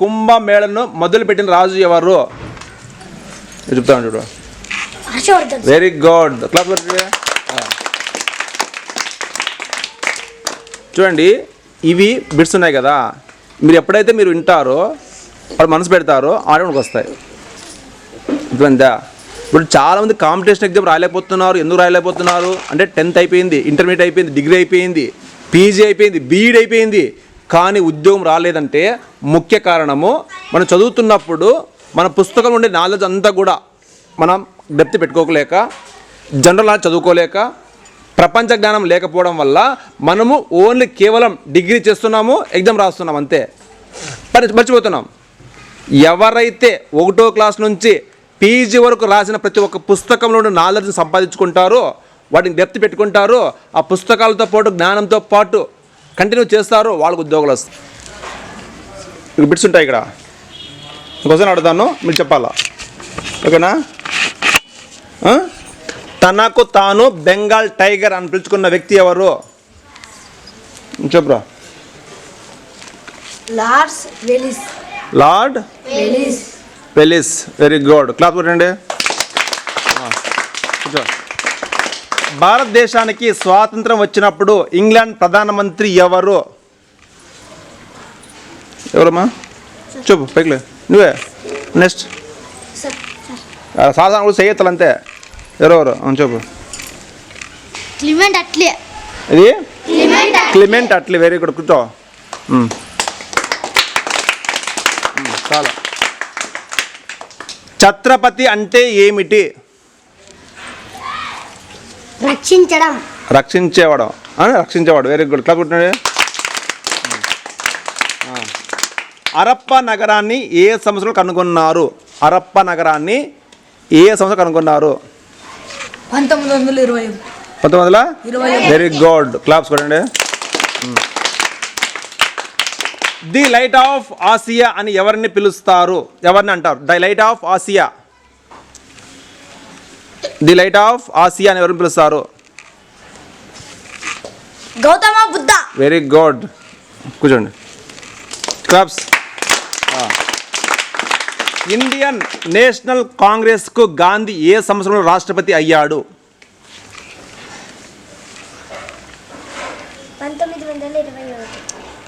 కుంభమేళను మొదలుపెట్టిన రాజు ఎవరు? చెప్తాను చూడు. Very good. చూడండి ఇవి బిట్స్ ఉన్నాయి కదా. మీరు ఎప్పుడైతే మీరు వింటారో వాళ్ళు మనసు పెడతారో ఆడడానికి వస్తాయి. ఇప్పుడంతా ఇప్పుడు చాలామంది కాంపిటీషన్ ఎగ్జామ్ రాయలేకపోతున్నారు ఎందుకు రాయలేకపోతున్నారు? అంటే టెన్త్ అయిపోయింది ఇంటర్మీడియట్ అయిపోయింది డిగ్రీ అయిపోయింది పీజీ అయిపోయింది బీఈడ్ అయిపోయింది. కానీ ఉద్యోగం రాలేదంటే ముఖ్య కారణము మనం చదువుతున్నప్పుడు మన పుస్తకం ఉండే నాలెడ్జ్ అంతా కూడా మనం డెప్త్ పెట్టుకోలేక జనరల్ నాలెడ్జ్ చదువుకోలేక ప్రపంచ జ్ఞానం లేకపోవడం వల్ల మనము ఓన్లీ కేవలం డిగ్రీ చేస్తున్నాము ఎగ్జామ్ రాస్తున్నాం అంతే. మరి మర్చిపోతున్నాం. ఎవరైతే ఒకటో క్లాస్ నుంచి పీజీ వరకు రాసిన ప్రతి ఒక్క పుస్తకంలో నాలెడ్జ్ సంపాదించుకుంటారో వాటిని డెప్త్ పెట్టుకుంటారో ఆ పుస్తకాలతో పాటు జ్ఞానంతో పాటు కంటిన్యూ చేస్తారో వాళ్ళకు ఉద్యోగాలు వస్తాయి. మీకు బిట్స్ ఉంటాయి ఇక్కడ. ఇంకోసారి అడుగుతాను మీరు చెప్పాలా? ఓకేనా? తనకు తాను బెంగాల్ టైగర్ అని పిలుచుకున్న వ్యక్తి ఎవరు? చెప్పురా. లార్డ్? వెలిస్. పెలిస్ వెరీ గుడ్. క్లాస్ కొట్టండి. ఆ, కూర్చో. భారతదేశానికి స్వాతంత్రం వచ్చినప్పుడు ఇంగ్లాండ్ ప్రధానమంత్రి ఎవరు? ఎవరమ్మా? చెప్పు పైకిలే నువ్వే. నెక్స్ట్ సాధారణ కూడా చెయ్యత్తలు అంతే. ఎవరెవరు అవును చెప్పు. క్లిమెంట్ అట్లే. ఇది? క్లిమెంట్ అట్లే. వెరీ గుడ్ కూర్చో. చాలా. ఛత్రపతి అంటే ఏమిటి? రక్షించడం. రక్షించేవాడు. అని రక్షించేవాడు. వెరీ గుడ్ క్లాస్ కొట్టినాడు అరప్ప నగరాన్ని ఏ సంవత్సరంలో కనుగొన్నారు? అరప్ప నగరాన్ని ఏ సంవత్సరం కనుగొన్నారు? పంతొమ్మిది వందల ఇరవై పంతొమ్మిది వందల ఇరవై వెరీ గుడ్ క్లాప్స్ కొట్టండి. ది లైట్ ఆఫ్ ఆసియా అని ఎవరిని పిలుస్తారు? ఎవరిని అంటారు? The light of Asia. The light of Asia అని ఎవరిని పిలుస్తారు? గౌతమ బుద్ధ. Very good. కూర్చోండి. క్లాప్స్. ఇండియన్ నేషనల్ కాంగ్రెస్కు గాంధీ ఏ సంవత్సరంలో రాష్ట్రపతి అయ్యాడు?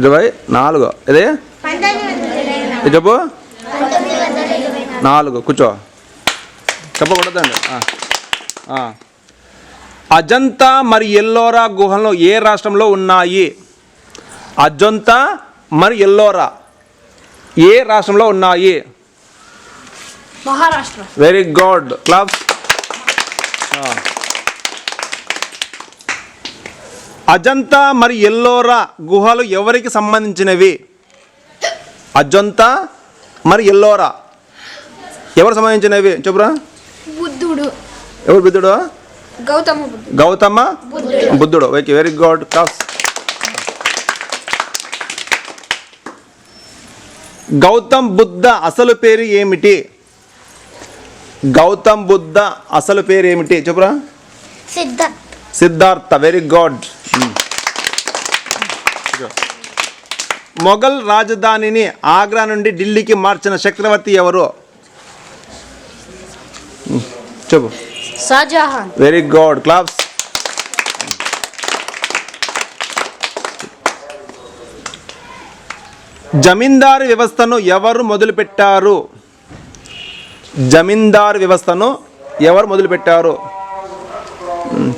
ఇరవై నాలుగు. ఇదే చెప్పు? నాలుగు. కూర్చో. చెప్పకూడదండి. అజంతా మరి ఎల్లోరా గుహలు ఏ రాష్ట్రంలో ఉన్నాయి? అజంతా మరి ఎల్లోరా ఏ రాష్ట్రంలో ఉన్నాయి? Maharashtra. Very good. Claps Ajanta మరి ఎల్లోరా గుహలు ఎవరికి సంబంధించినవి? అజంతా మరి ఎల్లోరా ఎవరు సంబంధించినవి? చెప్పురా. బుద్ధుడు ఎవరు బుద్ధుడు? గౌతమ బుద్ధుడు. గౌతమ బుద్ధుడు. Okay very good. Claps. Gautam Buddha అసలు పేరు ఏమిటి? గౌతమ్ బుద్ధ అసలు పేరు ఏమిటి? చెప్పురా. Siddharth. Siddhartha very good. Mughal రాజధానిని ఆగ్రా నుండి ఢిల్లీకి మార్చిన చక్రవర్తి ఎవరు? Hmm. చెప్పు Shah Jahan. Very good claps zamindar వ్యవస్థను ఎవరు మొదలుపెట్టారు? జమీందారు వ్యవస్థను ఎవరు మొదలుపెట్టారు?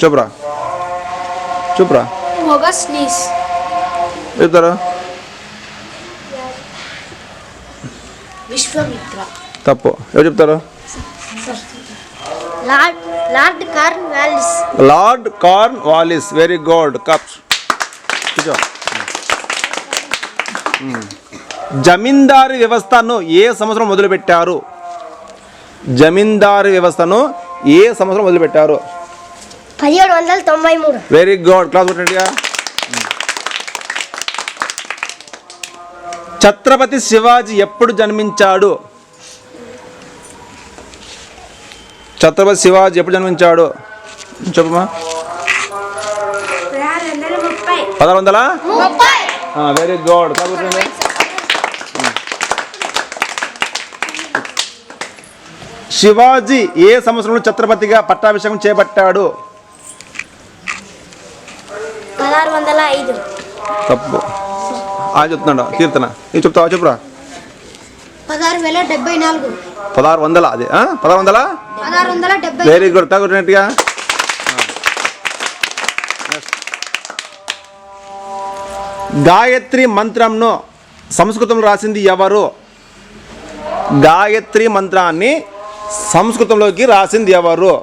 చెప్పురా చెప్పురా మొగస్నీస్ చెప్తారా? తప్పు. ఎవరు చెప్తారు? Lord Cornwallis lord Cornwallis very good claps. Zamindari వ్యవస్థను ఏ సంవత్సరం మొదలుపెట్టారు? జమీందారీ వ్యవస్థను ఏ సంవత్సరం మొదలుపెట్టారు? పదిహేడు వందల తొంభై మూడు. వెరీ గుడ్ క్లాస్ కొట్టినట్టుగా ఛత్రపతి శివాజీ ఎప్పుడు జన్మించాడు? ఛత్రపతి శివాజీ ఎప్పుడు జన్మించాడు? చెప్పమ్మా. పదహారు వందల? వెరీ గుడ్ శివాజీ ఏ సంవత్సరంలో ఛత్రపతిగా పట్టాభిషేకం చేపట్టాడు? తప్పు. ఆ చెప్తున్నాడు. కీర్తన. ఇది చెప్తావా? చెప్పురా. పదహారు వేల డెబ్బై నాలుగు. పదహారు వందల అది? పదహారు వందల? వెరీ గుడ్ తగ్గుతున్నట్టుగా గాయత్రి మంత్రంను సంస్కృతంలో రాసింది ఎవరు? గాయత్రి మంత్రాన్ని సంస్కృతంలోకి రాసింది ఎవరు?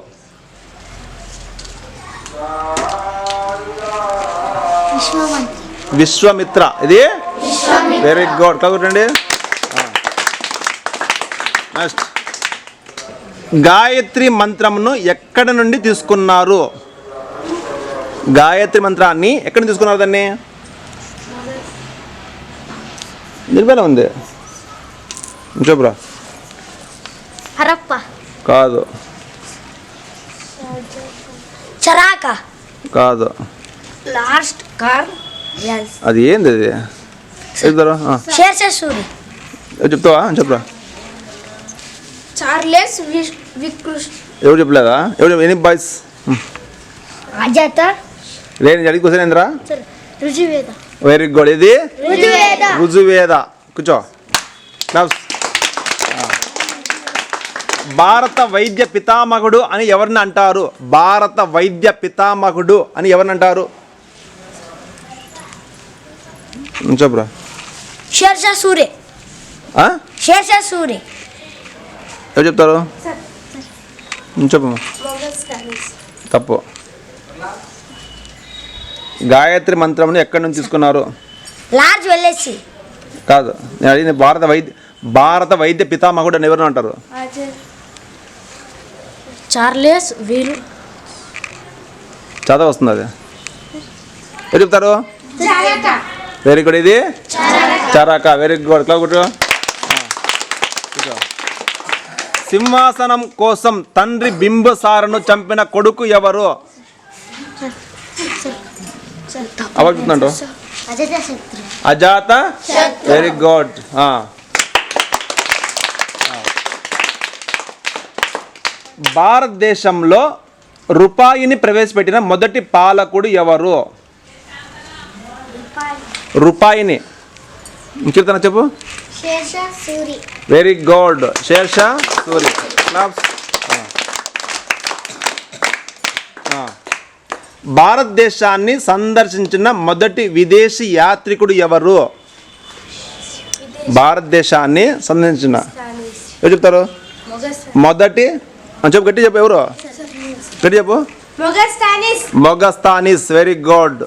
విశ్వమంతి విశ్వమిత్ర. ఇది? వెరీ గుడ్ తగ్గుతండి నెక్స్ట్ గాయత్రి మంత్రమును ఎక్కడ నుండి తీసుకున్నారు? గాయత్రి మంత్రాన్ని ఎక్కడ తీసుకున్నారు దాన్ని? నిర్మల ఉంది. చెప్పురా హరప్ప. కాదు. చరాక. కాదు. Last car. అది ఏంది అది? చెప్తారా చెప్తావా? చెప్పురా. చార్లెస్ వికృష్ణ ఎవరు చెప్పలేదా? ఎవరు ఎనీ బాయ్స్ అజత. లేని అడిగి క్వశ్చన్ ఏంద్రా? రుజువేద వెరీ గుడ్ ఇది? రుజువేద రుజువేద కూర్చో. క్లాప్స్. భారత వైద్య పితామహుడు అని ఎవరిని అంటారు? భారత వైద్య పితామహుడు అని ఎవరిని అంటారు? చెప్పురా శేషసూరి ఆ? శేషసూరి ఎవరు చెప్తారు? ఉం, చెప్పమ్మా తప్పు. గాయత్రి మంత్రమును ఎక్కడి నుంచి తీసుకున్నారు? లార్జ్ వెళ్ళేసి. కాదు నేను అడిగింది భారత వైద్య భారత వైద్య పితామహుడు అని ఎవరిని అంటారు? చార్లెస్ వీల్ చదవ వస్తుంది అది. ఏం చెప్తారు? వెరీ గుడ్ ఇది? చరాక. వెరీ గుడ్ క్లౌడ్ సింహాసనం కోసం తండ్రి బింబసారను చంపిన కొడుకు ఎవరు? అజాత? వెరీ గుడ్ భారతదేశంలో రూపాయిని ప్రవేశపెట్టిన మొదటి పాలకుడు ఎవరు? రూపాయిని. కీర్తన చెప్పు? Very good Sher Shah Suri. Claps. భారతదేశాన్ని సందర్శించిన మొదటి విదేశీ యాత్రికుడు ఎవరు? భారతదేశాన్ని సందర్శించిన. ఎవరు చెప్తారు? మొదటి. చెప్పు గట్టి చెప్పు ఎవరు? గట్టి చెప్పు. మొగస్తానిస్ వెరీ గుడ్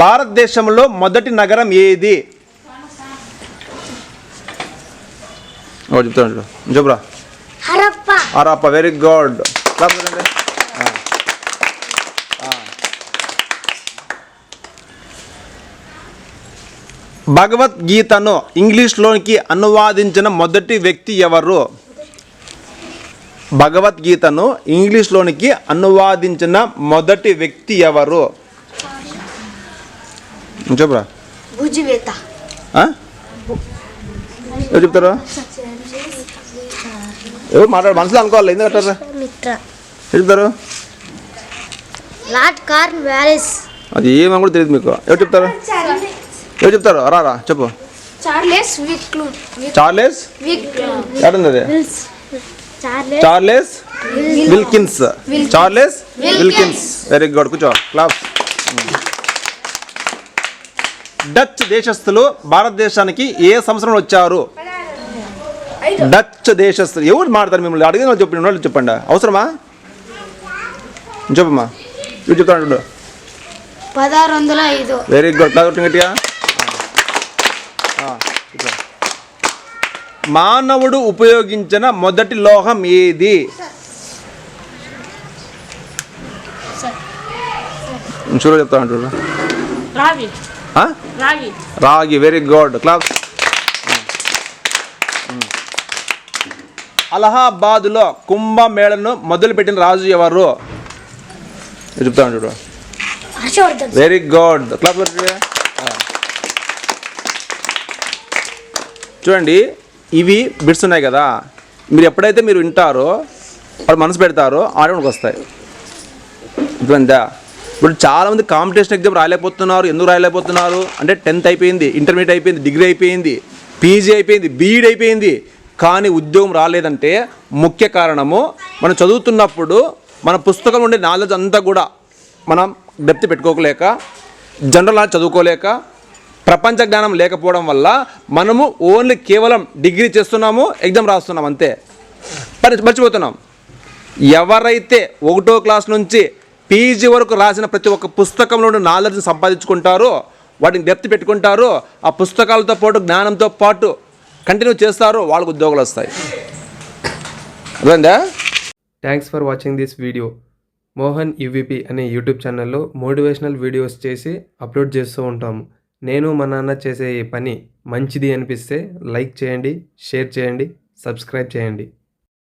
భారతదేశంలో మొదటి నగరం ఏది? చెప్తాను హరప్ప. వెరీ గుడ్ భగవద్గీతను ఇంగ్లీష్లోనికి అనువాదించిన మొదటి వ్యక్తి ఎవరు? భగవద్గీతను ఇంగ్లీష్లోనికి అనువాదించిన మొదటి వ్యక్తి ఎవరు? చెప్పురా భుజివేత? ఎవరు చెప్తారు? ఎవరు మాట్లాడు మనసులో అనుకోవాలి ఎందుకు అంటారు మిత్ర. ఎవరు చెప్తారు? లార్డ్ కార్న్ వ్యాలిస్ అది ఏమని కూడా తెలియదు మీకు. ఎవరు చెప్తారు? ఎవరు చెప్తారు? రా రా చెప్పు. Charles Charles? విక్లు ఎక్కడుంది అది? Charles Wilkins. Charles Wilkins. Very good కూర్చో. క్లాస్ డచ్ దేశస్థులు భారతదేశానికి ఏ సంవత్సరంలో వచ్చారు? డచ్ దేశస్థులు. ఎవరు మాడతారు మిమ్మల్ని? అడిగిన వాళ్ళు చెప్పండి వాళ్ళు చెప్పండి. అవసరమా? చెప్పమ్మా. ఇవి చెప్తాను పదహారు వందల ఐదు. వెరీ గుడ్ గట్టిగా. మానవుడు ఉపయోగించిన మొదటి లోహం ఏది? చూడ ఆ? రావి రాగి. వెరీ గుడ్ క్లాస్ అలహాబాద్లో కుంభమేళను మొదలుపెట్టిన రాజు ఎవరు? చెప్తాను చూడు. వెరీ గుడ్ క్లాస్ చూడండి ఇవి బిట్స్ ఉన్నాయి కదా. మీరు ఎప్పుడైతే మీరు వింటారో వాళ్ళు మనసు పెడతారో ఆడడానికి వస్తాయి. అర్థమైందా ఇప్పుడు చాలామంది కాంపిటీషన్ ఎగ్జామ్ రాయలేకపోతున్నారు ఎందుకు రాయలేకపోతున్నారు? అంటే టెన్త్ అయిపోయింది ఇంటర్మీడియట్ అయిపోయింది డిగ్రీ అయిపోయింది పీజీ అయిపోయింది బీఈడి అయిపోయింది. కానీ ఉద్యోగం రాలేదంటే ముఖ్య కారణము మనం చదువుతున్నప్పుడు మన పుస్తకంలో ఉండే నాలెడ్జ్ అంతా కూడా మనం డెప్త్ పెట్టుకోలేక జనరల్ నాలెడ్జ్ చదువుకోలేక ప్రపంచ జ్ఞానం లేకపోవడం వల్ల మనము ఓన్లీ కేవలం డిగ్రీ చేస్తున్నాము ఎగ్జామ్ రాస్తున్నాం అంతే. మరి మర్చిపోతున్నాం. ఎవరైతే ఒకటో క్లాస్ నుంచి పీజీ వరకు రాసిన ప్రతి ఒక్క పుస్తకంలో నాలెడ్జ్ని సంపాదించుకుంటారు. వాటిని డెప్త్ పెట్టుకుంటారో. ఆ పుస్తకాలతో పాటు జ్ఞానంతో పాటు కంటిన్యూ చేస్తారు. వాళ్ళకు ఉద్యోగాలు వస్తాయి. అర్థమైందా? Thanks for watching this video Mohan UVP అనే యూట్యూబ్ ఛానల్లో మోటివేషనల్ వీడియోస్ చేసి అప్లోడ్ చేస్తూ ఉంటాము. నేను మా నాన్న చేసే ఈ పని మంచిది అనిపిస్తే లైక్ చేయండి షేర్ చేయండి సబ్స్క్రైబ్ చేయండి.